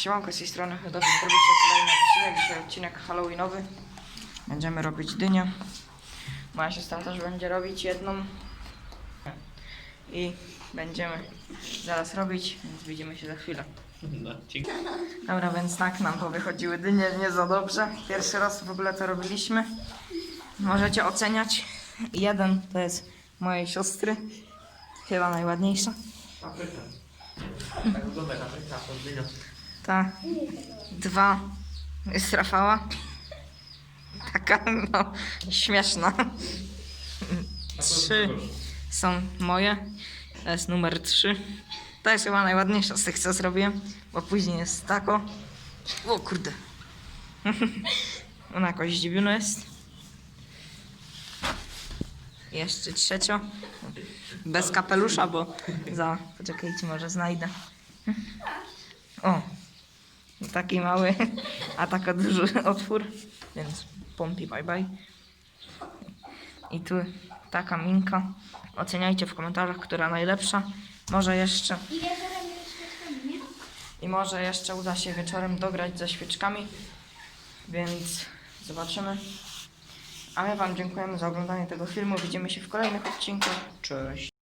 Siemanko z tej strony Hedowski, robicie kolejny odcinek, dzisiaj odcinek halloweenowy. Będziemy robić dynię. Moja siostra też będzie robić jedną. I będziemy zaraz robić, więc widzimy się za chwilę. No. Dobra, więc tak nam to wychodziły dynie, nie za dobrze. Pierwszy raz w ogóle to robiliśmy. Możecie oceniać. Jeden to jest mojej siostry. Chyba najładniejsza. Tak wygląda. Ta. Dwa jest Rafała. Taka, no, śmieszna. Trzy są moje. To jest numer trzy. To jest chyba najładniejsza z tych, co zrobiłem, bo później jest tako. O kurde. Ona jakoś zdziwiona jest. Jeszcze trzecio. Bez kapelusza, bo za... Poczekajcie, może znajdę. O, taki mały, a taka duży otwór, więc pompi bye bye. I tu taka minka. Oceniajcie w komentarzach, która najlepsza. Może jeszcze I może jeszcze uda się wieczorem dograć ze świeczkami, więc zobaczymy. A my Wam dziękujemy za oglądanie tego filmu. Widzimy się w kolejnych odcinkach. Cześć.